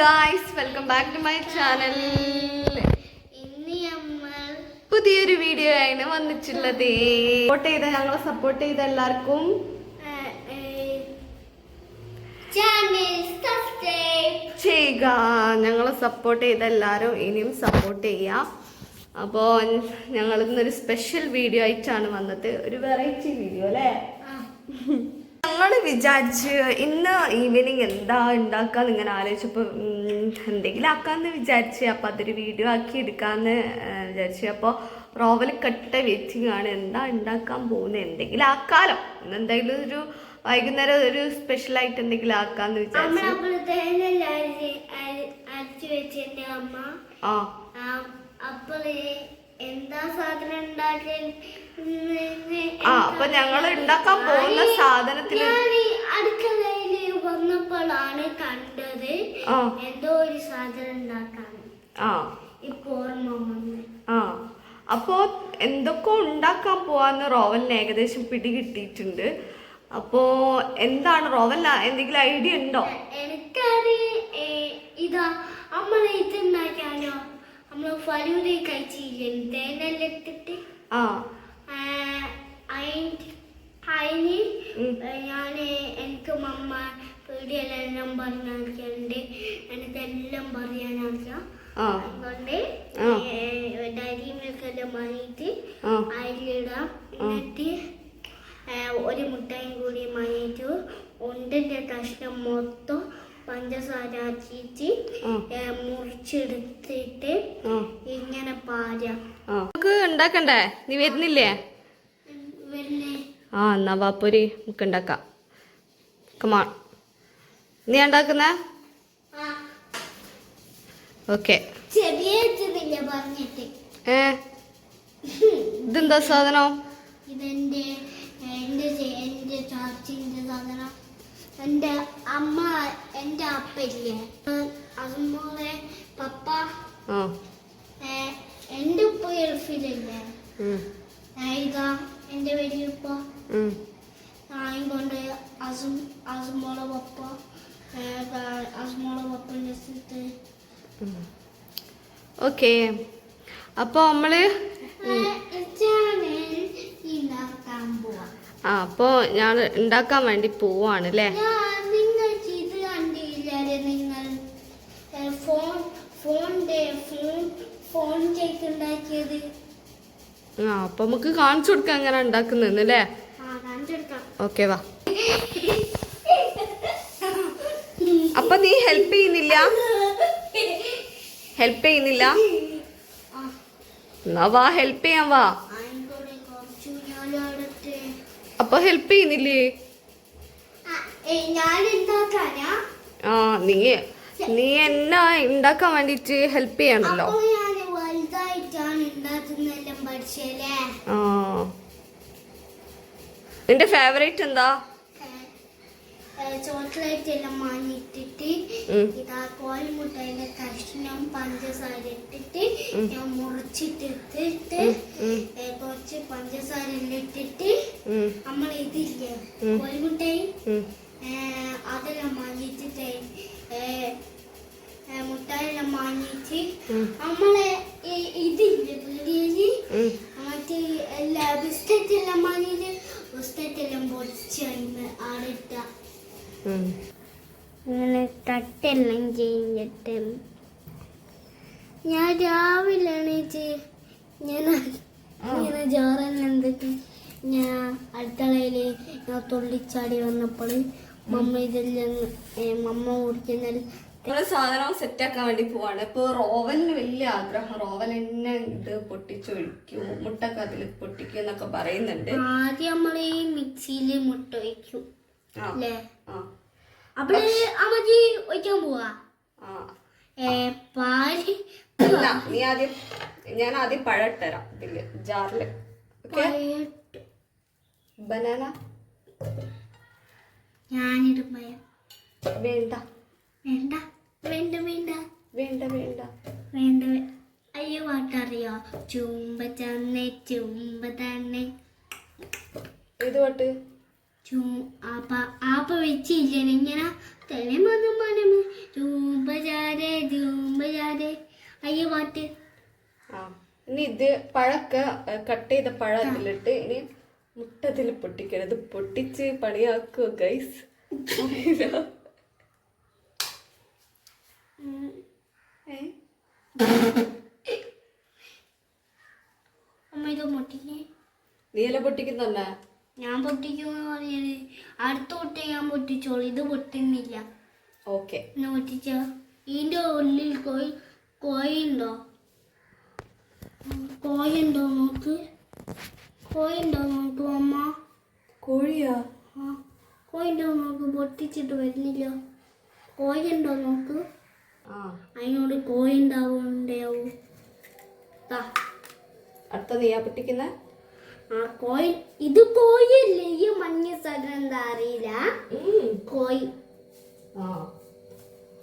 Guys welcome back to my channel പുതിയൊരു video ആണ് വന്നിട്ടുള്ളത്. സപ്പോർട്ട് ചെയ്ത ഞങ്ങളെ സപ്പോർട്ട് ചെയ്ത എല്ലാവർക്കും. ചെയ്യുക ഞങ്ങളെ സപ്പോർട്ട് ചെയ്ത എല്ലാവരും ഇനിയും സപ്പോർട്ട് ചെയ്യാം. അപ്പോൾ ഞങ്ങൾ ഇന്നൊരു സ്പെഷ്യൽ വീഡിയോ ആയിട്ടാണ് വന്നത്. ഒരു വെറൈറ്റി വീഡിയോ അല്ലേ? ഞങ്ങൾ വിചാരിച്ച് ഇന്ന് ഈവനിങ് എന്താ ഉണ്ടാക്കാന്ന് ഇങ്ങനെ ആലോചിച്ചപ്പോൾ എന്തെങ്കിലും ആക്കാമെന്ന് വിചാരിച്ച് അപ്പോൾ അതൊരു വീഡിയോ ആക്കി എടുക്കാമെന്ന് വിചാരിച്ച് അപ്പോൾ റോവൽ കട്ട വെയിറ്റിംഗ് ആണ്. എന്താ ഉണ്ടാക്കാൻ പോകുന്നത് എന്തെങ്കിലും ആക്കാലോ. ഇന്ന് എന്തെങ്കിലും ഒരു വൈകുന്നേരം ഒരു സ്പെഷ്യൽ ആയിട്ട് എന്തെങ്കിലും ആക്കാന്ന് വിചാരിച്ചു. ആ. അപ്പോൾ ആ അപ്പൊ ഞങ്ങൾ ഉണ്ടാക്കാൻ പോകുന്ന സാധനത്തിൽ ഞാൻ വന്നപ്പോഴാണ് കണ്ടത് എന്തോ ഒരു സാധനം ഉണ്ടാക്കാൻ. ആ. ഇപ്പൊ ഓർമ്മ വന്ന്. ആ. അപ്പോൾ എന്തൊക്കെ ഉണ്ടാക്കാൻ പോവാന്ന് റോവലിന് ഏകദേശം പിടികിട്ടിട്ടുണ്ട് അപ്പോ എന്താണ് റോവൽ എന്തെങ്കിലും ഐഡിയ ഉണ്ടോ? എനിക്കറിയ ഇതാ അമ്മ ഇത് ഉണ്ടാക്കാനോ നമ്മൾ ഫലൂരി കഴിച്ചില്ലേ? തേനെല്ലാം ഇട്ടിട്ട് ആ അതിന് ഞാൻ എനിക്ക് മമ്മ പേടിയെല്ലാം പറഞ്ഞിട്ടുണ്ട് എനിക്കെല്ലാം പറയാനറിയാം ആ. അതുകൊണ്ട്. ഡയറി മിൽക്കെല്ലാം വാങ്ങിയിട്ട് അതിലിടാം എന്നിട്ട് ഒരു മുട്ടയും കൂടി വാങ്ങിയിട്ട് ഉണ്ടിന്റെ കഷ്ണം മൊത്തം പഞ്ചസാര. ഏ, മുറിച്ചെടുത്തിട്ട് ഇങ്ങനെ പാരാം. നമുക്ക് ഉണ്ടാക്കണ്ടേ? നീ വരുന്നില്ലേ? ആ. എന്നാ വാപ്പൊരി നമുക്ക് ഉണ്ടാക്കാം. കമാ നീ ഉണ്ടാക്കുന്ന? ഓക്കെ ഏ? ഇതെന്താ സാധനം? ഇതെന്റെ എന്റെ എന്റെ അമ്മ എന്റെ അപ്പയില്ലേ അതുപോലെ പപ്പ എന്റെ ഉപ്പ ഗൾഫിലല്ലേ? ഉം, എന്റെ വലിയപ്പ. നായും കൊണ്ട് അസും അസുമോളെ പപ്പ അസുമോളെ പപ്പന്റെ സ്ഥലത്ത്. ഓക്കെ. അപ്പോൾ നമ്മൾ ആ അപ്പോൾ ഞാൻ ഉണ്ടാക്കാൻ വേണ്ടി പോവാണ് അല്ലേ ഞാൻ നിങ്ങൾക്ക് ഇത് കണ്ടില്ലേ നിങ്ങൾ ഏ, ഫോൺ ഫോണിന്റെ ഫോൺ ഫോൺ ചെയ്തുണ്ടാക്കിയത് ആ അപ്പോൾ നമുക്ക് കാണിച്ചു കൊടുക്കാം അങ്ങനെ ഉണ്ടാക്കുന്നതെന്ന് അല്ലേ? ഓക്കെ വാ. അപ്പൊ നീ ഹെൽപ്പ് ചെയ്യുന്നില്ല? ഹെൽപ്പ് ചെയ്യുന്നില്ല? എന്നാ വാ ഹെൽപ്പ് ചെയ്യാൻ വാ. അപ്പൊ ഹെൽപ്പ് ചെയ്യുന്നില്ലേ? ആ നീ നീ എന്നാ ഉണ്ടാക്കാൻ വേണ്ടിട്ട് ഹെൽപ്പ് ചെയ്യണല്ലോ? നിന്റെ ഫേവറേറ്റ് എന്താ? ചോക്ലേറ്റ് എല്ലാം വാങ്ങിയിട്ടിട്ട് ഇതാ കോഴിമുട്ടയിലെ കഷ്ണം പഞ്ചസാര ഇട്ടിട്ട് ഞാൻ മുറിച്ചിട്ടിട്ട് ഉം. ഏ, കുറച്ച് പഞ്ചസാര ഇട്ടിട്ട് നമ്മൾ ഇതില്ലേ? ഉം. കോൽമുട്ടയും ഉം, ഏ, അതെല്ലാം വാങ്ങിച്ചിട്ട് ഏ, ഏ, മുട്ടായെല്ലാം വാങ്ങിച്ച് ഉം. നമ്മളെ ഈ- ഇതില്ലേ പീടികയിൽ ഉം. മറ്റേ എല്ലാ ബിസ്ക്കറ്റ് എല്ലാം വാങ്ങിയിട്ട് ബിസ്ക്കറ്റ് എല്ലാം പൊടിച്ച് അതിന് ആടിട്ട ഉം. അങ്ങനെ തട്ടെല്ലാം കഴിഞ്ഞിട്ട് ഞാൻ രാവിലെ എണീച്ച് ഞാൻ ഇങ്ങനെ ജോറെല്ലാം എന്തൊക്കെ ഞാൻ അടുക്കളയിൽ ഞാൻ തുള്ളിച്ചാടി വന്നപ്പോൾ മമ്മ ഇതെല്ലാം മമ്മ കുടിക്കുന്ന നമ്മൾ സാധനം സെറ്റ് ആക്കാൻ വേണ്ടി പോവാണ്. ഇപ്പൊ റോവലിന് വലിയ ആഗ്രഹം. റോവൽ എന്നെ ഇത് പൊട്ടിച്ചൊഴിക്കൂ മുട്ടൊക്കെ അതിൽ പൊട്ടിക്കൂ എന്നൊക്കെ പറയുന്നുണ്ട്. ആദ്യം നമ്മൾ ഈ മിക്സിയിൽ മുട്ട ഒഴിക്കും. അപ്പൊ അല്ലേ? അമ്മജി ഒഴിക്കാൻ പോവാ? പാൽ അല്ല നീ ആദ്യം ഞാൻ ആദ്യം പഴം ഇട്ടരാം. ഇതിൽ ജാറിൽ. ബനാന? ഞാനിടുമ്പയ വേണ്ട. വേണ്ട. വേണ്ട വേണ്ട. വേണ്ട വേണ്ട. വേണ്ട അയ്യോ പാട്ടറിയോ? ചുംബ ചന്നെ ചുംബ തന്നെ. ഏത് പാട്ട്? ആപ്പ ആപ്പ വെച്ചില്ലേ ഇങ്ങനെ തെളിമതും മനം ചൂമ്പ ചാൻ ജാരെ ജൂമ്പ ജാരെ അയ്യ മാറ്റ്. ആ ഇനി ഇത് പഴക്ക കട്ട് ചെയ്ത പഴം അതിലിട്ട് ഇനി മുട്ടത്തിൽ പൊട്ടിക്കണം. ഇത് പൊട്ടിച്ച് പണിയാക്കുക ഗൈസ് നീല പൊട്ടിക്കുന്നല്ലേ ഞാൻ പൊട്ടിക്കുന്നത് പറഞ്ഞത്. അടുത്ത പൊട്ടി ഞാൻ പൊട്ടിച്ചോളൂ. ഇത് പൊട്ടുന്നില്ല. ഓക്കെ. പൊട്ടിച്ചോ? ഇതിന്റെ ഉള്ളിൽ കോയി കോയി ഉണ്ടോ ഉണ്ടോ നോക്ക് കോയി ഉണ്ടോ നോക്ക് അമ്മ? കോഴിയോ? ആ കോയി ഉണ്ടോ നോക്ക് പൊട്ടിച്ചിട്ട് വരുന്നില്ല. കോയി ഉണ്ടോ നോക്ക് ആ. അതിനോട് കോയി ഉണ്ടാവുണ്ടാവും ദാ, അടുത്ത പൊട്ടിക്കുന്ന? ആ കോയി ഇത് കോയല്ലേ ഈ മഞ്ഞ സ്ഥലം എന്താ അറിയില്ല? കോയി ആ.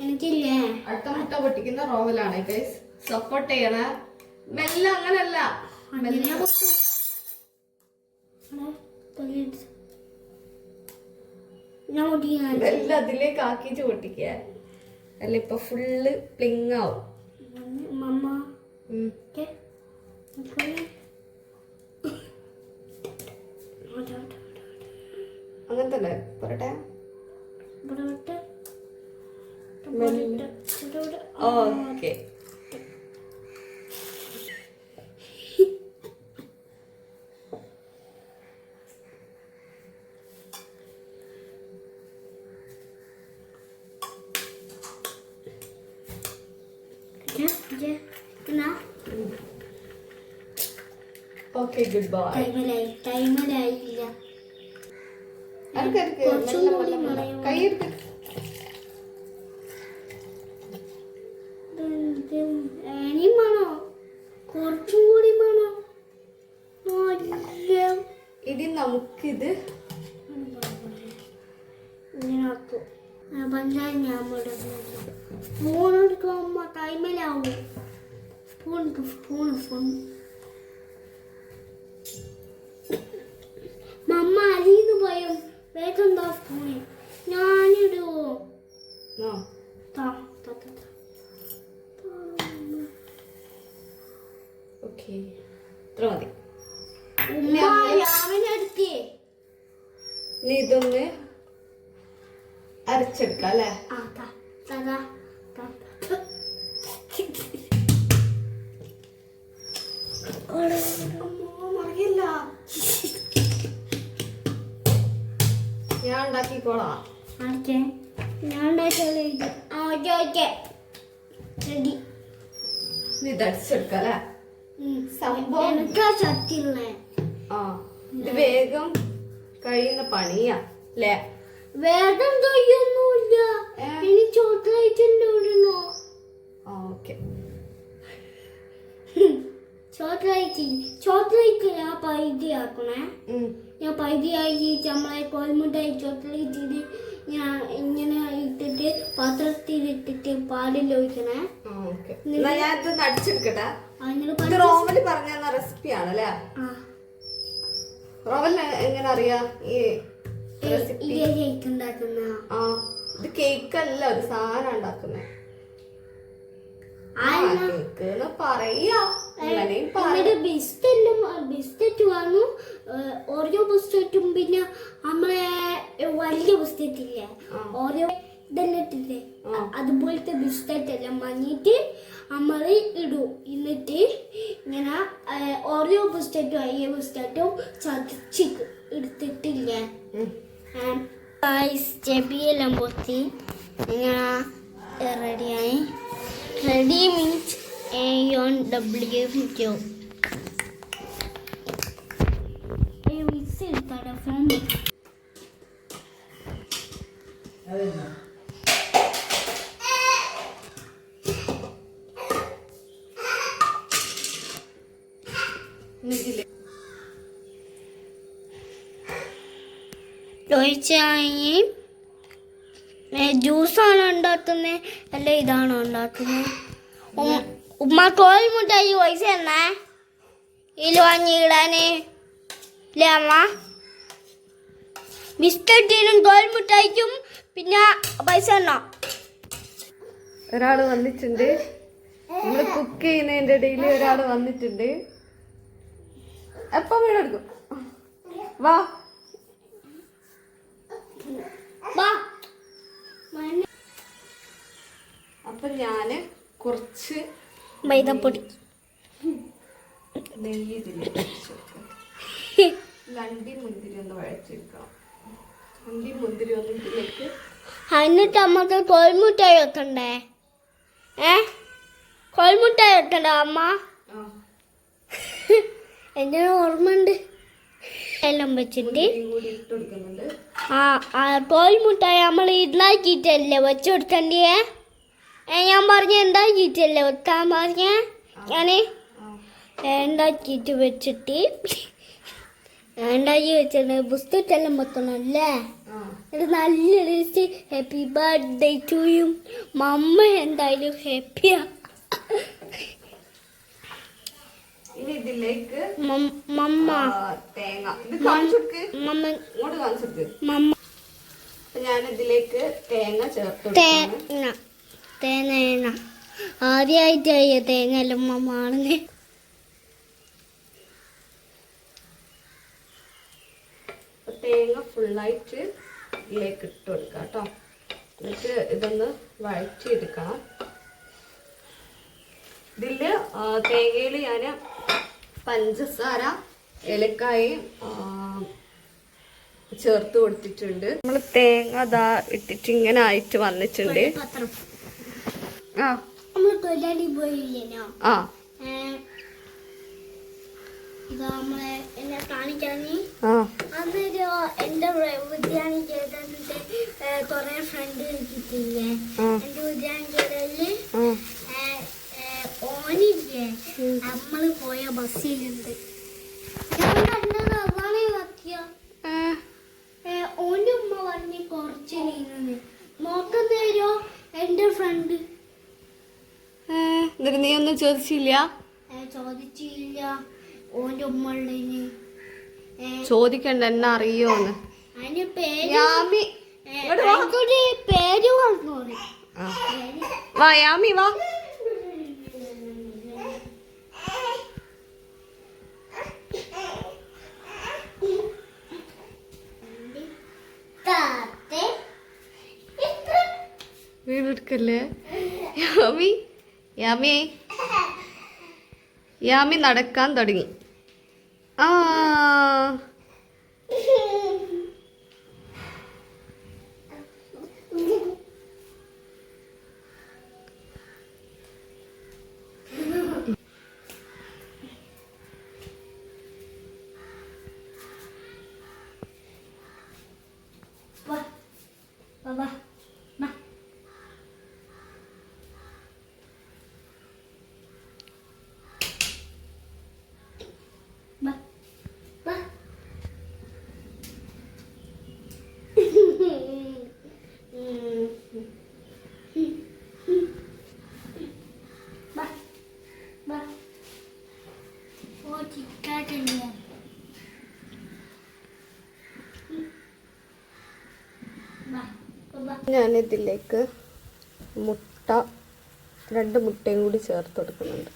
എനിക്കില്ലേ? അടുത്ത മുട്ട പൊട്ടിക്കുന്ന റോവലാണ് ഗൈസ് സപ്പോർട്ട് ചെയ്യണ. മെല്ലെ അങ്ങനല്ല. പൊട്ടിക്കാൻ മെല്ലെ അതിലേക്ക് ആക്കിച്ച് പൊട്ടിക്കുക അല്ല ഇപ്പൊ ഫുള്ള് പ്ലിങ് ആവും. മമ്മ ഉം. ഓക്കെ അങ്ങനെ തന്നെ പറട്ടെ ഇവിടെ വിട്ട് മെല്ലെ. ഇവിടെ ഇവിടെ ഓക്കെ ഇത് ഓക്കെ ഗുഡ് ബൈ ടൈമിലായി ടൈമിലായില്ല ഇനിയും വേണോ കുറച്ചും കൂടി വേണോ ഇനി നമുക്കിത് ഇങ്ങനെ ആക്കും പഞ്ചായത്ത് ഞാൻ ഫോൺ എടുക്കുമ്പോ ടൈമിലാവും ഫോൺ ഫോൺ ഫോൺ മമ്മ അരിന്ന് പോയും വേഗം എന്താ ഫോണ് ഞാനിടുവോ. ഓക്കെ. ഇത്ര മതി. ഉമ്മ രാവിലെ എടുത്തേ നീ ഇതൊന്ന് അരച്ചെടുക്കാം അല്ലേ. മറിയില്ല. ഞാൻ ഉണ്ടാക്കിക്കോളാം. ഞാൻ സംഭവം. ആ ഇത് വേഗം കഴിയുന്ന പണിയാ അല്ലേ? വേഗം തൊയ്യൊന്നുമില്ല? ഇനി ചോക്ലേറ്റിന്റെ ഇടണോ ഓക്കെ. ചോക്ലേറ്റ് ചോക്ലേറ്റ് ഞാൻ പൈതി ആക്കണേ. ഞാൻ പൈതി ആക്കി നമ്മളെ കോൽമുട്ടായി ചോക്ലേറ്റ് ഞാൻ ഇങ്ങനെ ഇട്ടിട്ട് പാത്രത്തിൽ ഇട്ടിട്ട് പാലിൽ ഒഴിക്കണേ. ഇത് അടിച്ചെടുക്കട്ടെ റോമൽ പറഞ്ഞ റെസിപ്പിയാണ് അല്ലേ റോമൽ എങ്ങനെ അറിയാം? ഈ റെസിപ്പി ആ ഇത് കേക്ക് അല്ല ഒരു സാധനം ഉണ്ടാക്കുന്നേ. കേക്ക് എന്ന് പറയാ. പറ. എന്നിട്ട് ബിസ്ക്കറ്റും ബിസ്ക്കറ്റ് വാങ്ങും ഓരോ ബിസ്ക്കറ്റും പിന്നെ നമ്മളെ വലിയ ബിസ്ക്കറ്റ് ഇല്ലേ. ഓരോ ഇതെല്ലാം. അതുപോലത്തെ ബിസ്ക്കറ്റ് എല്ലാം വാങ്ങിയിട്ട് നമ്മൾ ഇടും. എന്നിട്ട് ഇങ്ങനെ ഓരോ ബിസ്ക്കറ്റും അയ്യ ബിസ്ക്കറ്റും ചതച്ച് എടുത്തിട്ടില്ലേ. ചെബിയെല്ലാം പൊത്തി. റെഡിയായി ready means a on W Q mix എടുത്താടെ phone ഇതിൽ ചോദിച്ചായി ജ്യൂസാണോ ഉണ്ടാക്കുന്നത് അല്ല ഇതാണോ ഉണ്ടാക്കുന്നത് ഉമ്മ കോൽ മുട്ടായി പൈസ എന്നാ ഇതിൽ വാങ്ങിയിടാനേ അല്ലേ അമ്മ? ബിസ്ക്കറ്റിനും കോൽ മുട്ടായിക്കും പിന്നെ പൈസ തന്നോ? ഒരാൾ വന്നിട്ടുണ്ട്. നമ്മൾ കുക്ക് ചെയ്യുന്നതിന്റെ ഇടയിൽ ഒരാൾ വന്നിട്ടുണ്ട്. എപ്പോൾ വീടെടുക്കും വാ. ഞാൻ കുറച്ച് മൈദപ്പൊടി. നെയ്യ് രണ്ടി മുന്തിരി ഒന്ന് വഴച്ചെടുക്കാം രണ്ടി മുന്തിരി ഒന്ന് ഇതിലേക്ക് എന്നിട്ട് അമ്മയ്ക്ക് കോഴിമുട്ടായി വെക്കണ്ടേ ഏ? വെക്കണ്ടോ അമ്മ? എന്റെ ഓർമ്മയുണ്ട്. എല്ലാം വെച്ചിട്ട്. ആ കോഴിമുട്ടായി നമ്മൾ ഇതാക്കിയിട്ടല്ലേ വെച്ചു കൊടുക്കണ്ടേ ഞാൻ പറഞ്ഞ എന്താക്കിയിട്ടല്ലേ വെക്കാൻ പറഞ്ഞ? ഞാൻ എന്താ ഉണ്ടാക്കിയിട്ട് വെച്ചിട്ട്. ഉണ്ടാക്കി വെച്ചിട്ട് പുസ്തകത്തെല്ലാം വെക്കണല്ലേ? ഇത് നല്ല taste. Happy birthday to you. മമ്മ എന്തായാലും ഹാപ്പിയാ. ഇതിലേക്ക് മമ്മ. തേങ്ങ. മമ്മ. ഞാൻ ഇതിലേക്ക് തേങ്ങ ചേർത്ത്. തേങ്ങ. തേങ്ങ ആദ്യമായിട്ടായി തേങ്ങ എല്ലാം മമ്മ തേങ്ങ ഫുള്ളായിട്ട് ഇതിലേക്ക് ഇട്ട് കൊടുക്കുക കേട്ടോ. എന്നിട്ട് ഇതൊന്ന് വഴറ്റിയെടുക്കണം. ഇതിൽ തേങ്ങയിൽ ഞാൻ പഞ്ചസാര ഏലക്കായും ആ, ചേർത്ത് കൊടുത്തിട്ടുണ്ട്. നമ്മൾ തേങ്ങ അതാ ഇട്ടിട്ട് ഇങ്ങനെ ആയിട്ട് വന്നിട്ടുണ്ട്. നമ്മൾ തൊഴിലാളി പോയില്ലേനോ? ആ. നമ്മളെ എന്നെ കാണിക്കാനി അതൊരു എന്റെ വിദ്യാണി ചെയ്തതിന്റെ കുറെ ഫ്രണ്ട് കിട്ടിയില്ലേ. എന്റെ വിദ്യാണി ചെയ്തതിൽ ഓനില്ലേ? നമ്മൾ പോയ ബസ്സിലുണ്ട്. ഓന്റെ ഉമ്മ പറഞ്ഞ് കുറച്ച് നോക്കുന്നേരോ എന്റെ ഫ്രണ്ട്. എന്നിട്ട് നീ ഒന്നും ചോദിച്ചില്ല? ചോദിച്ചില്ല. ഓന്റെ ഉമ്മ ചോദിക്കണ്ട എന്നാ അറിയോന്ന്. യാമി വാ. യാമി വാ. വീടെടുക്കല്ലേ? യാമി. യാമി. യാമി നടക്കാൻ തുടങ്ങി. ആ. ഞാനിതിലേക്ക് മുട്ട രണ്ട് മുട്ടയും കൂടി ചേർത്ത് കൊടുക്കുന്നുണ്ട്.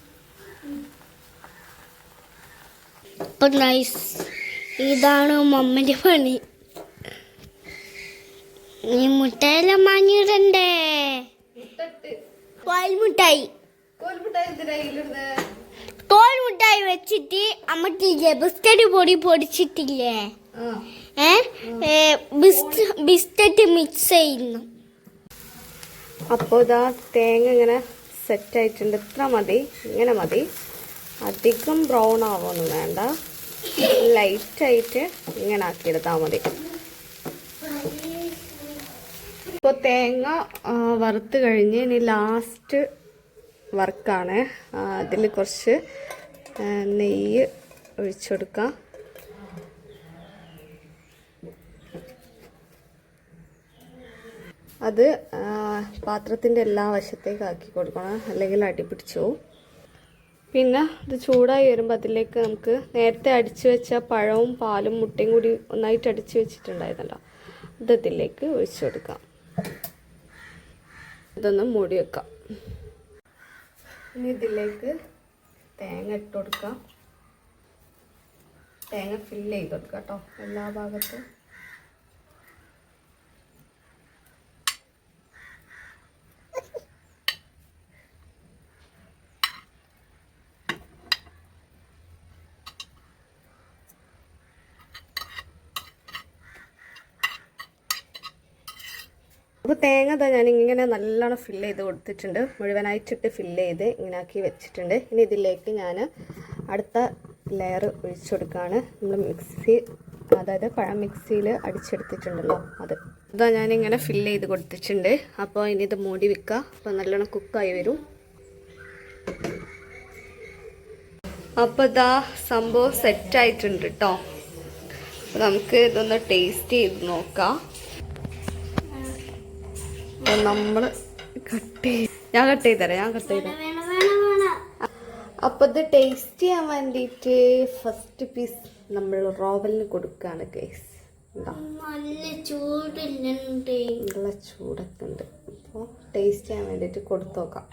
അപ്പൊ നൈസ് ഇതാണ് മമ്മന്റെ പണി. നീ മുട്ടയെല്ലാം വാങ്ങിയിടണ്ടേ? കോൽമുട്ടായി. കോൽമുട്ടായി വെച്ചിട്ട് അമ്മക്കില്ലേ ബിസ്ക്കറ്റ് പൊടി പൊടിച്ചിട്ടില്ലേ? ബിസ്ക്കറ്റ് മിക്സ് ചെയ്യുന്നു. അപ്പോൾ ഇതാ തേങ്ങ ഇങ്ങനെ സെറ്റ് ആയിട്ടുണ്ട്. ഇത്ര മതി. ഇങ്ങനെ മതി. അധികം ബ്രൗൺ ആവുമൊന്നും വേണ്ട. ലൈറ്റായിട്ട് ഇങ്ങനെ ആക്കിയെടുത്താൽ മതി. ഇപ്പോൾ തേങ്ങ വറുത്ത് കഴിഞ്ഞ് ഇനി ലാസ്റ്റ് വർക്കാണ് അതിൽ കുറച്ച് നെയ്യ് ഒഴിച്ചു കൊടുക്കാം അത് പാത്രത്തിന്റെ എല്ലാ വശത്തേക്ക് ആക്കി കൊടുക്കണം. അല്ലെങ്കിൽ അടി പിടിച്ചു പോവും. പിന്നെ ഇത് ചൂടായി വരുമ്പോൾ അതിലേക്ക് നമുക്ക് നേരത്തെ അടിച്ചു വെച്ച പഴവും പാലും മുട്ടയും കൂടി ഒന്നായിട്ട് അടിച്ചു വെച്ചിട്ടുണ്ടായിരുന്നല്ലോ. ഇത് അതിലേക്ക് ഒഴിച്ചു കൊടുക്കാം. ഇതൊന്ന് മൂടി വെക്കാം. ഇനി ഇതിലേക്ക് തേങ്ങ ഇട്ട് കൊടുക്കാം. തേങ്ങ ഫില്ല് ചെയ്ത് കൊടുക്കാം കേട്ടോ എല്ലാ ഭാഗത്തും. അപ്പോൾ തേങ്ങ ഇതാ ഞാൻ ഇങ്ങനെ നല്ലോണം ഫില്ല് ചെയ്ത് കൊടുത്തിട്ടുണ്ട്. മുഴുവനായിട്ടിട്ട് ഫില്ല് ചെയ്ത് ഇങ്ങനെ ആക്കി വെച്ചിട്ടുണ്ട്. ഇനി ഇതിലേക്ക് ഞാൻ അടുത്ത ലെയർ ഒഴിച്ചു കൊടുക്കുകയാണ് നമ്മൾ മിക്സി അതായത് പഴം മിക്സിയിൽ അടിച്ചെടുത്തിട്ടുണ്ടല്ലോ അത്. ഇതാ ഞാനിങ്ങനെ ഫില്ല് ചെയ്ത് കൊടുത്തിട്ടുണ്ട്. അപ്പോൾ ഇനി ഇത് മൂടി വെക്കുക അപ്പോൾ നല്ലോണം കുക്കായി വരും. അപ്പോൾ ഇതാ സംഭവം സെറ്റായിട്ടുണ്ട് കേട്ടോ അപ്പോൾ നമുക്ക് ഇതൊന്ന് ടേസ്റ്റ് ചെയ്ത് നോക്കാം. നമ്മൾ കട്ട് ചെയ്ത് ഞാൻ കട്ട് ചെയ്തരാം ഞാൻ കട്ട് ചെയ്തരാം വേണം വേണം വേണം അപ്പൊ ഇത് ടേസ്റ്റ് ചെയ്യാൻ വേണ്ടിയിട്ട് ഫസ്റ്റ് പീസ് നമ്മൾ റോവലിന് കൊടുക്കുകയാണ് കേസ് നല്ല ചൂടില്ല നല്ല ചൂടൊക്കെ ഉണ്ട്. അപ്പോൾ ടേസ്റ്റ് ചെയ്യാൻ വേണ്ടിയിട്ട് കൊടുത്തു നോക്കാം